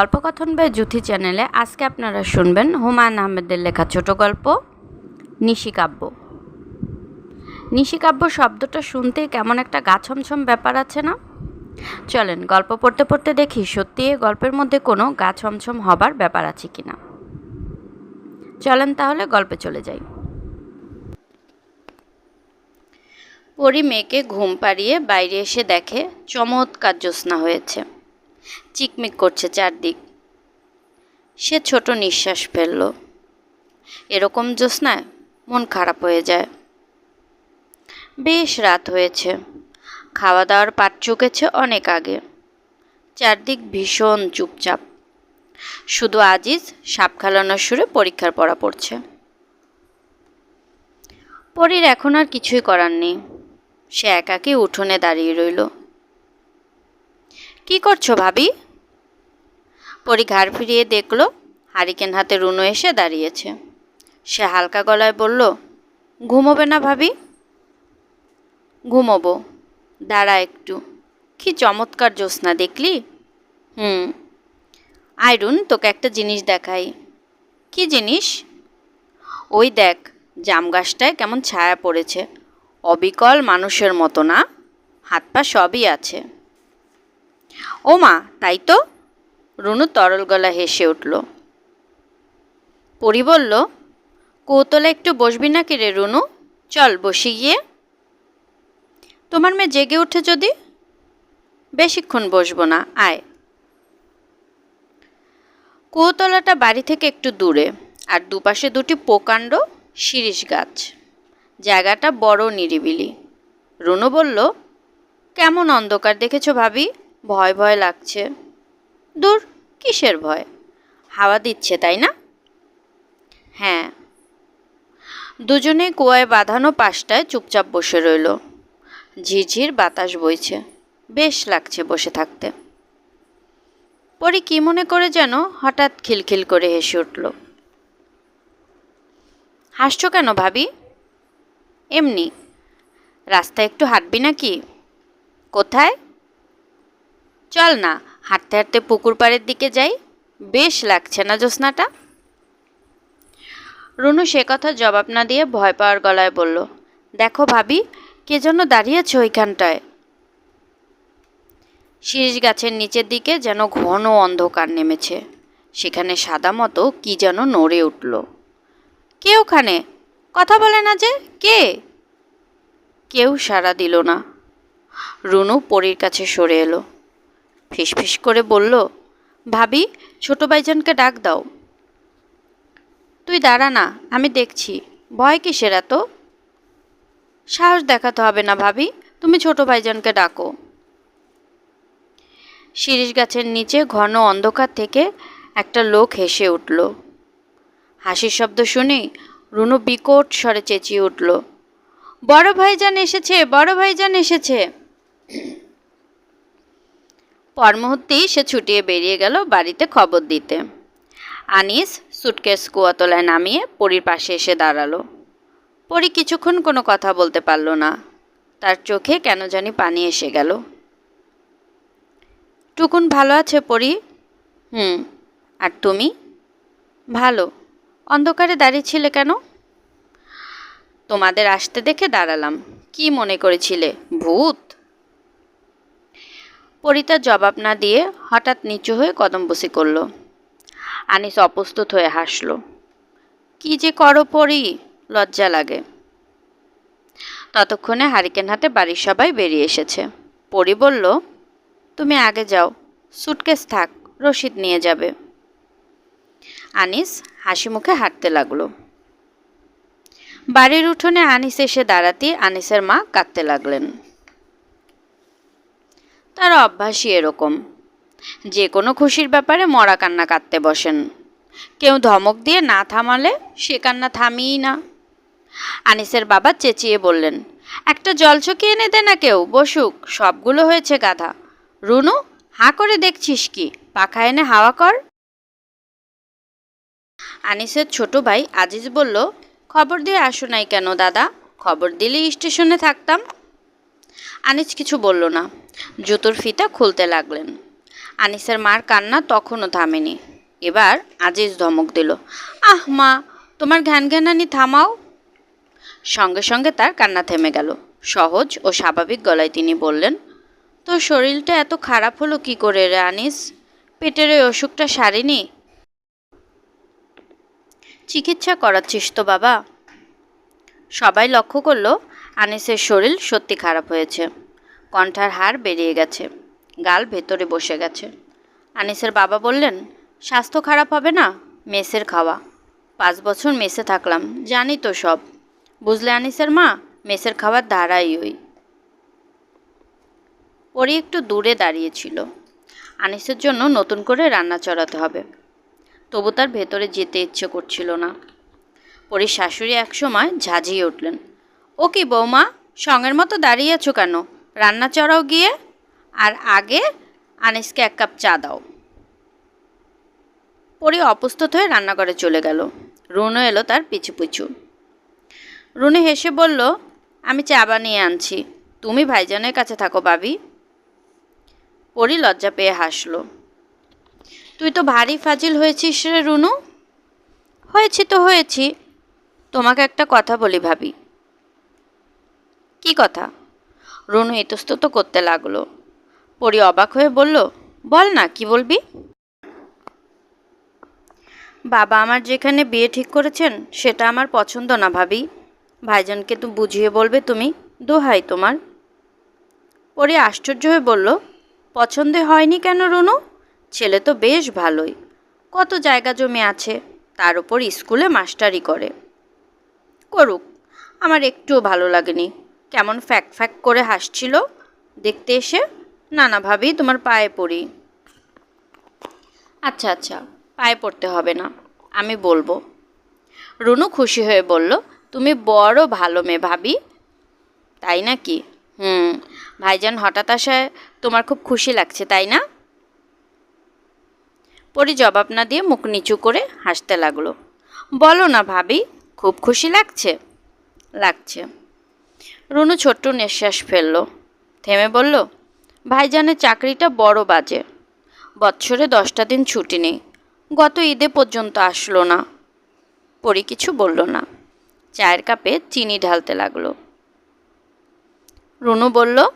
গল্পকথন by Juthi চ্যানেলে আজকে আপনারা শুনবেন হুমায়ুন আহমেদের লেখা ছোট গল্প নিশিকাব্য নিশিকাব্য শব্দটা শুনতেই কেমন একটা গা ছমছম ব্যাপার আছে না? চলেন গল্প পড়তে পড়তে দেখি সত্যি এই গল্পের মধ্যে কোনো গা ছমছম হবার ব্যাপার আছে কি না চলেন তাহলে গল্পে চলে যাই। পরি মেয়েকে ঘুম পাড়িয়ে বাইরে এসে দেখে চমৎকার জ্যোৎস্না হয়েছে। চিকমিক করছে চারদিক। সে ছোট নিঃশ্বাস ফেলল। এরকম জ্যোৎস্নায় মন খারাপ হয়ে যায়। বেশ রাত হয়েছে। খাওয়া দাওয়ার পাট চুকেছে অনেক আগে। চারদিক ভীষণ চুপচাপ। শুধু আজিজ সাপ খেলানোর সুরে পরীক্ষার পড়া পড়ছে। পরীর এখন আর কিছুই করার নেই। সে একাকী উঠোনে দাঁড়িয়ে রইল। কি করছ ভাবি? পরি ঘাড় ফিরিয়ে দেখল, হারিকেন হাতে রুনু এসে দাঁড়িয়েছে। সে হালকা গলায় বলল, ঘুমোবে না ভাবি? ঘুমোবো, দাঁড়া একটু। কি চমৎকার জ্যোৎস্না দেখলি? হুম। আয়রুন তোকে একটা জিনিস দেখাই। কি জিনিস? ওই দেখ, জাম গাছটায় কেমন ছায়া পড়েছে। অবিকল মানুষের মতো না? হাত পা সবই আছে। ও মা তাই তো? রুনু তরল গলা হেসে উঠল। পরি বলল কৌতলা একটু বসবি নাকি রে রুনু? চল, বসি গিয়ে। তোমার মেয়ে জেগে ওঠে যদি? বেশিক্ষণ বসবো না, আয়। কৌতলাটা বাড়ি থেকে একটু দূরে, আর দুপাশে দুটি প্রকাণ্ড শিরিষ গাছ। জায়গাটা বড় নিরিবিলি। রুনু বলল, কেমন অন্ধকার দেখেছ ভাবি? ভয় ভয় লাগছে। দূর, কিসের ভয়? হাওয়া দিচ্ছে, তাই না? হ্যাঁ। দুজনে কুয়ায় বাঁধানো পাশটায় চুপচাপ বসে রইল। ঝিরঝির বাতাস বইছে। বেশ লাগছে বসে থাকতে। পরে কি মনে করে যেন হঠাৎ খিলখিল করে হেসে উঠল। হাসছো কেন ভাবি? এমনি। রাস্তায় একটু হাঁটবি নাকি? কোথায়? চল না, হাঁটতে হাঁটতে পুকুর পাড়ের দিকে যাই। বেশ লাগছে না জ্যোৎস্নাটা? রুনু সে কথা জবাব না দিয়ে ভয় পাওয়ার গলায় বলল, দেখো ভাবি, কে যেন দাঁড়িয়েছে ওইখানটায়? শিরিষ গাছের নিচের দিকে যেন ঘন অন্ধকার নেমেছে। সেখানে সাদা মতো কি যেন নড়ে উঠল। কে ওখানে? কথা বলে না যে, কে? কেউ সাড়া দিল না। রুনু পরীর কাছে সরে এলো। ফিসফিস করে বলল, ভাবি, ছোট ভাইজানকে ডাক দাও। তুই দাঁড়া না, আমি দেখছি। ভয় কিসের এত? সাহস দেখাতে হবে না ভাবি, তুমি ছোট ভাইজানকে ডাকো। শিরিষ গাছের নিচে ঘন অন্ধকার থেকে একটা লোক হেসে উঠল। হাসির শব্দ শুনেই রুনু বিকট স্বরে চেঁচিয়ে উঠল, বড় ভাইজান এসেছে, বড় ভাইজান এসেছে। পর মুহূর্তেই সে ছুটিয়ে বেরিয়ে গেল বাড়িতে খবর দিতে। আনিস সুটকেস কুয়াতলায় নামিয়ে পরীর পাশে এসে দাঁড়াল। পরি কিছুক্ষণ কোনো কথা বলতে পারল না। তার চোখে কেন জানি পানি এসে গেল। টুকুন, ভালো আছে পরি? হুম। আর তুমি? ভালো। অন্ধকারে দাঁড়িয়েছিলে কেন? তোমাদের আসতে দেখে দাঁড়ালাম। কি মনে করেছিলে? ভূত? পরিতা জবাব না দিয়ে হঠাৎ নিচু হয়ে কদমবসি করল। আনিস অপ্রস্তুত হয়ে হাসল। কি যে করো পরি, লজ্জা লাগে। ততক্ষণে হারিকেন হাতে বাড়ির সবাই বেরিয়ে এসেছে। পরি বলল, তুমি আগে যাও, সুটকেস থাক, রশিদ নিয়ে যাবে। আনিস হাসি মুখে হাঁটতে লাগল। বাড়ির উঠোনে আনিস এসে দাঁড়াতে আনিসের মা কাঁদতে লাগলেন। তার অভ্যাসই এরকম। যে কোনো খুশির ব্যাপারে মরা কান্না কাঁদতে বসেন। কেউ ধমক দিয়ে না থামালে সে কান্না থামিই না। আনিসের বাবা চেঁচিয়ে বললেন, একটা জল জলচকি এনে দে না কেউ, বসুক, সবগুলো হয়েছে গাধা। রুনু, হাঁ করে দেখছিস কি? পাখা এনে হাওয়া কর। আনিসের ছোট ভাই আজিজ বলল, খবর দিয়ে আসো নাই কেন দাদা? খবর দিলেই স্টেশনে থাকতাম। আনিস কিছু বলল না। জুতোর ফিতা খুলতে লাগলেন। আনিসের মার কান্না তখনও থামেনি। এবার আজিজ ধমক দিল, আহ মা, তোমার ঘ্যান ঘ্যানানি থামাও। সঙ্গে সঙ্গে তার কান্না থেমে গেল। সহজ ও স্বাভাবিক গলায় তিনি বললেন, তোর শরীরটা এত খারাপ হলো কি করে রে আনিস? পেটের ওই অসুখটা সারেনি? চিকিৎসা করাচ্ছিস তো বাবা। সবাই লক্ষ্য করল, আনিসের শরীর সত্যি খারাপ হয়েছে। কণ্ঠার হার বেরিয়ে গেছে, গাল ভেতরে বসে গেছে। আনিসের বাবা বললেন, স্বাস্থ্য খারাপ হবে না? মেসের খাওয়া। পাঁচ বছর মেসে থাকলাম, জানি তো সব। বুঝলে আনিসের মা, মেসের খাবার ধারাই ওই। পরি একটু দূরে দাঁড়িয়েছিল আনিসের জন্য নতুন করে রান্না চড়াতে হবে। তবু তার ভেতরে যেতে ইচ্ছে করছিল না। পরীর শাশুড়ি একসময় ঝাঁঝিয়ে উঠলেন, ও কি বৌমা, সঙ্গের মতো দাঁড়িয়ে আছো কেন? রান্না চড়াও গিয়ে, আর আগে আনিসকে এক কাপ চা দাও। পরি অপ্রস্তুত হয়ে রান্নাঘরে চলে গেল। রুনু এলো তার পিছু পিছু। রুনু হেসে বলল, আমি চা বানিয়ে আনছি। তুমি ভাইজানের কাছে থাকো বাবি পরি লজ্জা পেয়ে হাসলো। তুই তো ভারী ফাজিল হয়েছিস রে রুনু? হয়েছি তো হয়েছি। তোমাকে একটা কথা বলি, ভাবি। কি কথা? রুনু ইতস্তত করতে লাগল। পরি অবাক হয়ে বলল, বল না, কি বলবি? বাবা আমার যেখানে বিয়ে ঠিক করেছেন, সেটা আমার পছন্দ না ভাবি। ভাইজানকে তো বুঝিয়ে বলবে তুমি, দোহাই তোমার। পরে আশ্চর্য হয়ে বলল, পছন্দে হয়নি কেন রুনু? ছেলে তো বেশ ভালোই। কত জায়গা জমি আছে, তার উপর স্কুলে মাস্টারি করে। করুক, আমার একটুও ভালো লাগেনি। কেমন ফ্যাক ফ্যাক করে হাসছিল? দেখতে এসে না না ভাবি তোমার পায়ে পড়ি। আচ্ছা আচ্ছা পায়ে পড়তে হবে না, আমি বলব। রুনু খুশি হয়ে বলল, তুমি বড় ভালো মেয়ে ভাবি। তাই নাকি? হুম, ভাইজান হঠাৎ আসায় তোমার খুব খুশি লাগছে, তাই না? পরি জবাব না দিয়ে মুখ নিচু করে হাসতে লাগল। বলো না ভাবি, খুব খুশি লাগছে? লাগছে। রুনু ছোট্ট নিঃশ্বাস ফেলল। থেমে বলল, ভাইজানের চাকরিটা বড় বাজে। বৎসরে দশটা দিন ছুটি নেই। গত ঈদে পর্যন্ত আসলো না। পরি কিছু বলল না। চায়ের কাপে চিনি ঢালতে লাগল। রুনু বলল,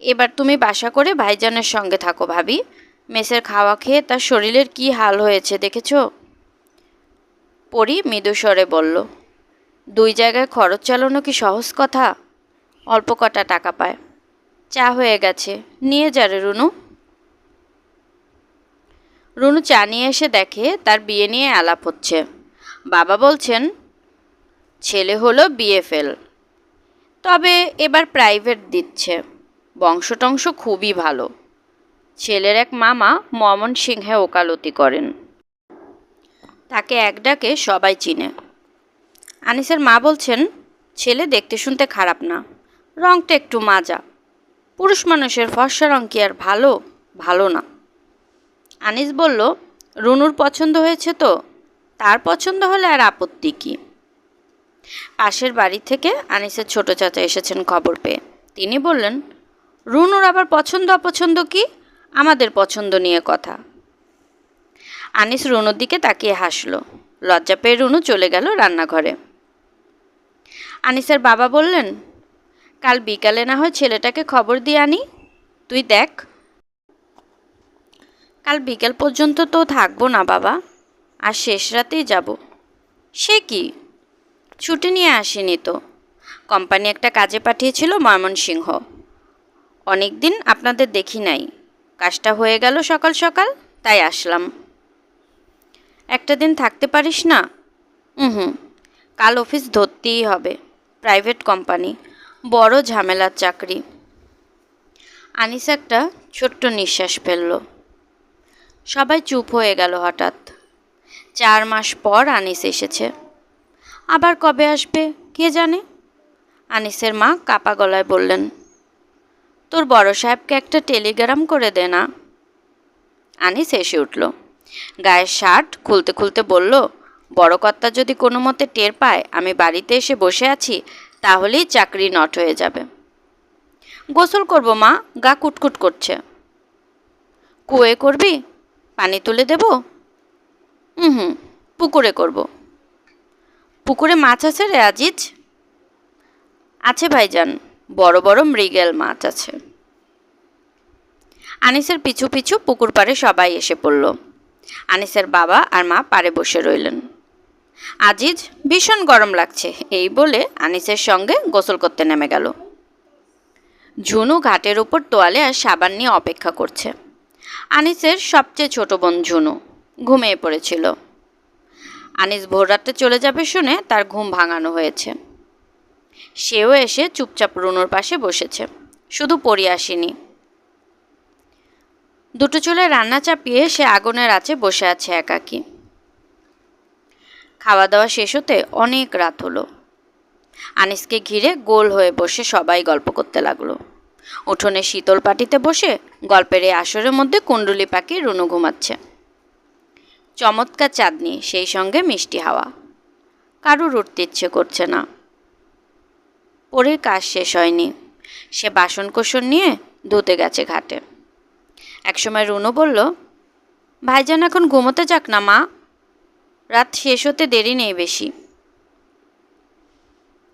এবার তুমি বাসা করে ভাইজানের সঙ্গে থাকো ভাবি। মেসের খাওয়া খেয়ে তার শরীরের কি হাল হয়েছে দেখেছ? পরি মৃদুস্বরে বলল দুই জায়গায় খরচ চালানো কি সহজ কথা? অল্প কটা টাকা পায়। চা হয়ে গেছে। নিয়ে যা রে রুনু। রুনু চা নিয়ে এসে দেখে তার বিয়ে নিয়ে আলাপ হচ্ছে। বাবা বলছেন, ছেলে হলো বিএফএল। তবে এবার প্রাইভেট দিচ্ছে। বংশটংশ খুবই ভালো। ছেলের এক মামা মমন সিংহে ওকালতি করেন। তাকে এক ডাকে সবাই চিনে। আনিসের মা বলছেন, ছেলে দেখতে শুনতে খারাপ না, রংটা একটু মাজা। পুরুষ মানুষের ফর্সা রং কি আর ভালো? ভালো না। আনিস বলল, রুনুর পছন্দ হয়েছে তো, তার পছন্দ হলে আর আপত্তি কি? পাশের বাড়ি থেকে আনিসের ছোট চাচা এসেছেন খবর পেয়ে। তিনি বললেন, রুনুর আবার পছন্দ অপছন্দ কি? আমাদের পছন্দ নিয়ে কথা। আনিস রুনুর দিকে তাকিয়ে হাসলো। লজ্জা পেয়ে রুনু চলে গেল রান্নাঘরে। আনিসের বাবা বললেন, কাল বিকালে না হয় ছেলেটাকে খবর দিয়ে আনি। তুই দেখ। কাল বিকেল পর্যন্ত তো থাকব না বাবা, আর শেষ রাতেই যাব। সে কি? ছুটি নিয়ে আসেনি তো। কোম্পানি একটা কাজে পাঠিয়েছিল ময়মনসিংহ। অনেক দিন আপনাদের দেখি নাই। কাজটা হয়ে গেল সকাল সকাল, তাই আসলাম। একটা দিন থাকতে পারিস না? হুম কাল অফিস ধরতেই হবে। প্রাইভেট কোম্পানি, বড় ঝামেলার চাকরি। আনিস একটা ছোট্ট নিঃশ্বাস ফেলল। সবাই চুপ হয়ে গেল হঠাৎ। চার মাস পর আনিস এসেছে। আবার কবে আসবে, কে জানে? আনিসের মা কাপা গলায় বললেন, তোর বড় সাহেবকে একটা টেলিগ্রাম করে দে না। আনিস এসে উঠল। গায়ের শার্ট খুলতে খুলতে বলল বড় কর্তা যদি কোনো মতে টের পায়, আমি বাড়িতে এসে বসে আছি, তাহলেই চাকরি নট হয়ে যাবে। গোসল করব, মা। গা কুটকুট করছে। কুয়ে করবি? পানি তুলে দেব? হুম হুম, পুকুরে করব। পুকুরে মাছ আছে রে আজিজ? আছে ভাইজান, বড় বড় মৃগেল মাছ আছে। আনিসের পিছু পিছু পুকুর পাড়ে সবাই এসে পড়ল। আনিসের বাবা আর মা পাড়ে বসে রইলেন। আজিজ, ভীষণ গরম লাগছে। এই বলে আনিসের সঙ্গে গোসল করতে নেমে গেল। ঝুনু ঘাটের উপর তোয়ালে আর সাবান নিয়ে অপেক্ষা করছে। আনিসের সবচেয়ে ছোট বোন ঝুনু ঘুমিয়ে পড়েছিল। আনিস ভোর রাতে চলে যাবে শুনে তার ঘুম ভাঙানো হয়েছে। সেও এসে চুপচাপ রুনুর পাশে বসেছে। শুধু পড়ি আসেনি। দুটো চুলে রান্না চাপিয়ে সে আগুনের আছে বসে আছে একাকী। খাওয়া দাওয়া শেষ হতে অনেক রাত হলো। আনিসকে ঘিরে গোল হয়ে বসে সবাই গল্প করতে লাগল। উঠোনে শীতল পাটিতে বসে গল্পের এই আসরের মধ্যে কুণ্ডুলি পাখি রুনু ঘুমাচ্ছে। চমৎকার চাঁদনি, সেই সঙ্গে মিষ্টি হাওয়া। কারুর উঠতে ইচ্ছে করছে না। পরের কাজ শেষ হয়নি। সে বাসন কোসন নিয়ে ধুতে গেছে ঘাটে। একসময় রুনু বলল, ভাইজান এখন ঘুমোতে যাক না, মা। রাত শেষ হতে দেরি নেই বেশি।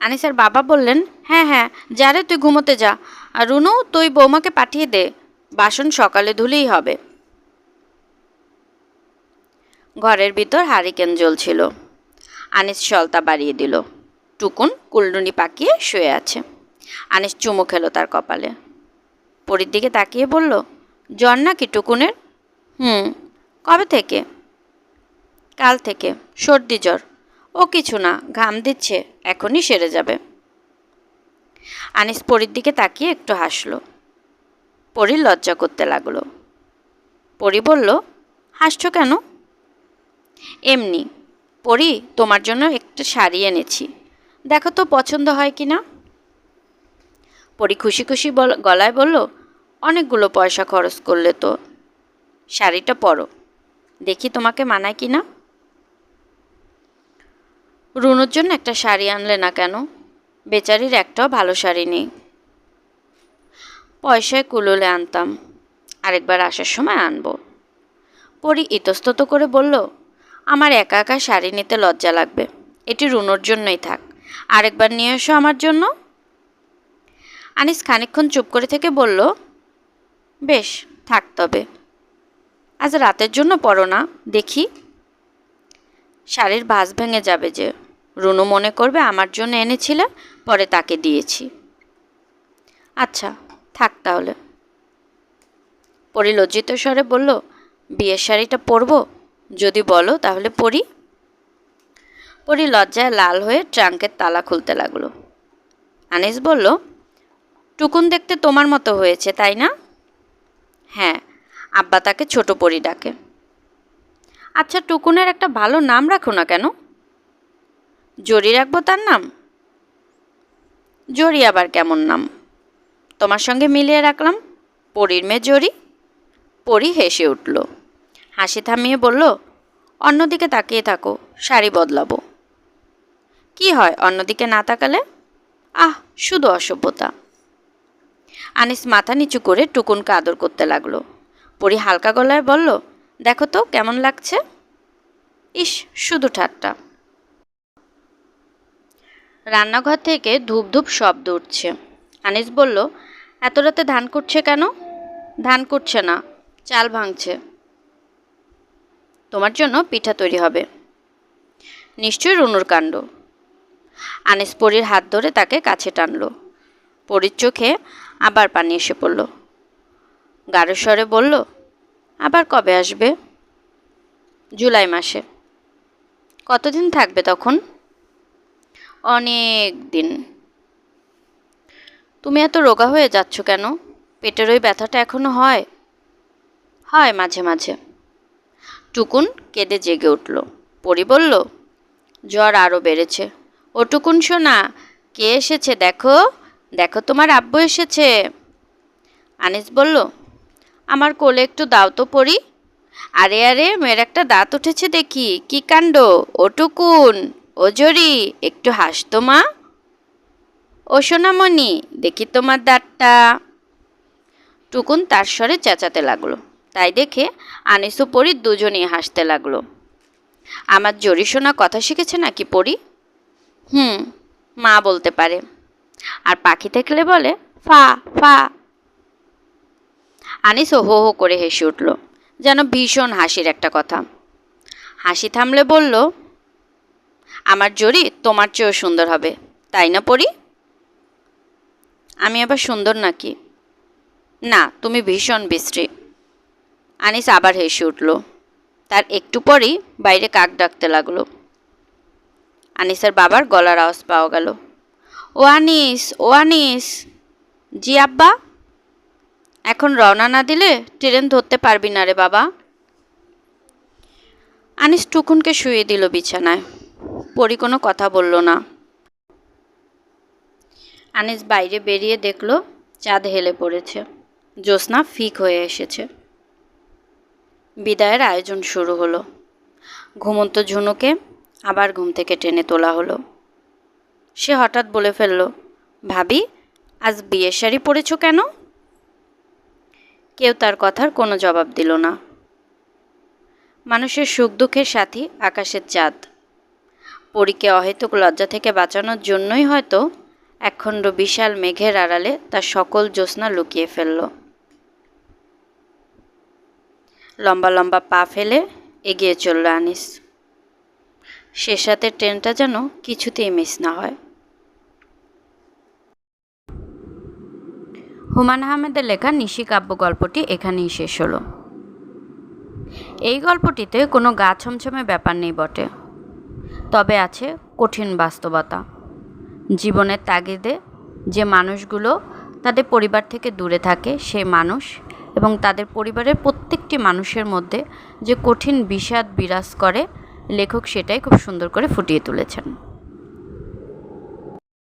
আনিসার বাবা বললেন হ্যাঁ হ্যাঁ যা তুই ঘুমোতে যা। আর রুনু, তুই বৌমাকে পাঠিয়ে দে। বাসন সকালে ধুলেই হবে। ঘরের ভিতর হারিকেন জ্বলছিল। আনিস সলতা বাড়িয়ে দিল। টুকুন কুলডুনি পাকিয়ে শুয়ে আছে। আনিস চুমু খেলো তার কপালে। পরির দিকে তাকিয়ে বলল, জ্বর নাকি টুকুনের? হুম, কবে থেকে? কাল থেকে। সর্দি জ্বর। ও কিছু না, ঘাম দিচ্ছে, এখনই সেরে যাবে। আনিস পরির দিকে তাকিয়ে একটু হাসলো। পরি লজ্জা করতে লাগল। পরি বলল, হাসছো কেন? এমনি। পরি, তোমার জন্য একটা শাড়ি এনেছি। দেখো তো পছন্দ হয় কি না পরি খুশি খুশি গলায় বলল, অনেকগুলো পয়সা খরচ করলে তো। শাড়িটা পরো। দেখি তোমাকে মানায় কি না রুনুর জন্য একটা শাড়ি আনলে না কেন? বেচারির একটাও ভালো শাড়ি নেই। পয়সায় কুলোলে আনতাম, আরেকবার আসার সময় আনব। পরি ইতস্তত করে বলল, আমার একা একা শাড়ি নিতে লজ্জা লাগবে। এটি রুনোর জন্যই থাক। আরেকবার নিয়ে এসো আমার জন্য। আনিস খানিকক্ষণ চুপ করে থেকে বলল, বেশ, থাক তবে। আজ রাতের জন্য পড়ো না, দেখি। শাড়ির ভাঁজ ভেঙে যাবে যে। রুনু মনে করবে আমার জন্য এনেছিলে, পরে তাকে দিয়েছি। আচ্ছা থাক তাহলে। পরি লজ্জিত স্বরে বলল, বিয়ের শাড়িটা পরবো? যদি বলো, তাহলে পরি। পরি লজ্জায় লাল হয়ে ট্রাঙ্কের তালা খুলতে লাগল। আনিস বলল, টুকুন দেখতে তোমার মতো হয়েছে, তাই না? হ্যাঁ আব্বা তাকে ছোট পরি ডাকে। আচ্ছা টুকুনের একটা ভালো নাম রাখো না কেন? জরি রাখব তার নাম? জরি আবার কেমন নাম? তোমার সঙ্গে মিলিয়ে রাখলাম। পরীর মেয়ে জরি। পরি হেসে উঠল। হাসি থামিয়ে বলল, অন্যদিকে তাকিয়ে থাকো, শাড়ি বদলাবো। কি হয়, অন্যদিকে না তাকালে? আহ, শুধু অসভ্যতা। আনিস মাথা নিচু করে টুকুনকে আদর করতে লাগল। পরি হালকা গলায় বলল দেখো তো কেমন লাগছে? ইস, শুধু ঠাট্টা। রান্নাঘর থেকে ধূপ ধূপ শব্দ উঠছে। আনিস বলল, এত রাতে ধান করছে কেন? ধান করছে না, চাল ভাঙছে। তোমার জন্য পিঠা তৈরি হবে। নিশ্চয়ই রুনুর কাণ্ড। আনিস পরীর হাত ধরে তাকে কাছে টানলো। পরীর চোখে আবার পানি এসে পড়ল। গাঢ় স্বরে বলল আবার কবে আসবে? জুলাই মাসে। কতদিন থাকবে তখন? অনেক দিন। তুমি এত রোগা হয়ে যাচ্ছ কেন? পেটের ওই ব্যথাটা এখনও হয়? হয় মাঝে মাঝে। টুকুন কেঁদে জেগে উঠল। পরি বলল, জ্বর আরও বেড়েছে। ও টুকুন শোনা কে এসেছে দেখো? দেখো তোমার আব্বু এসেছে। আনিস বলল আমার কোলে একটু দাও তো পড়ি আরে আরে, মেয়ের একটা দাঁত উঠেছে দেখি। কি কাণ্ড? ও টুকুন। ও জরি। একটু হাসতো মা। ও সোনামণি, দেখি তোমার দাঁতটা। টুকুন তার স্বরে চেঁচাতে লাগল। তাই দেখে আনিসু পরি দুজনেই হাসতে লাগল। আমার জরি শোনা কথা শিখেছে নাকি পরি? হুম, মা বলতে পারে। আর পাখি দেখলে বলে, ফা ফা। আনিসও হো হো করে হেসে উঠল। যেন ভীষণ হাসির একটা কথা। হাসি থামলে বলল, আমার জরি তোমার চেয়েও সুন্দর হবে, তাই না পড়ি আমি আবার সুন্দর নাকি? না, তুমি ভীষণ বিশ্রী। আনিস আবার হেসে উঠল। তার একটু পরেই বাইরে কাক ডাকতে লাগল। আনিসের বাবার গলার আওয়াজ পাওয়া গেল। ও আনিস ও আনিস। জি আব্বা? এখন রওনা না দিলে ট্রেন ধরতে পারবি না রে বাবা। আনিস টুকুনকে শুয়ে দিল বিছানায়। পরি কোনো কথা বলল না। আনিস বাইরে বেরিয়ে দেখল চাঁদ হেলে পড়েছে। জ্যোৎস্না ফিক হয়ে এসেছে। বিদায়ের আয়োজন শুরু হলো। ঘুমন্ত ঝুনুকে আবার ঘুম থেকে টেনে তোলা হলো। সে হঠাৎ বলে ফেলল, ভাবি, আজ বিয়ের শাড়ি পরেছো কেন? কেউ তার কথার কোনো জবাব দিল না। মানুষের সুখ দুঃখের সাথী আকাশের চাঁদ। পরীকে অহেতুক লজ্জা থেকে বাঁচানোর জন্যই হয়তো একখণ্ড বিশাল মেঘের আড়ালে তার সকল জ্যোৎস্না লুকিয়ে ফেলল। লম্বা লম্বা পা ফেলে এগিয়ে চলল আনিস। শেষ রাতের ট্রেনটা যেন কিছুতেই মিস না হয়। হুমায়ুন আহমেদের লেখা নিশি কাব্য গল্পটি এখানেই শেষ হলো। এই গল্পটিতে কোনো গা ছমছমে ব্যাপার নেই বটে। তবে আছে কঠিন বাস্তবতা। জীবনের তাগিদে যে মানুষগুলো তাদের পরিবার থেকে দূরে থাকে সেই মানুষ এবং তাদের পরিবারের প্রত্যেকটি মানুষের মধ্যে যে কঠিন বিষাদ বিরাজ করে, লেখক সেটাই খুব সুন্দর করে ফুটিয়ে তুলেছেন।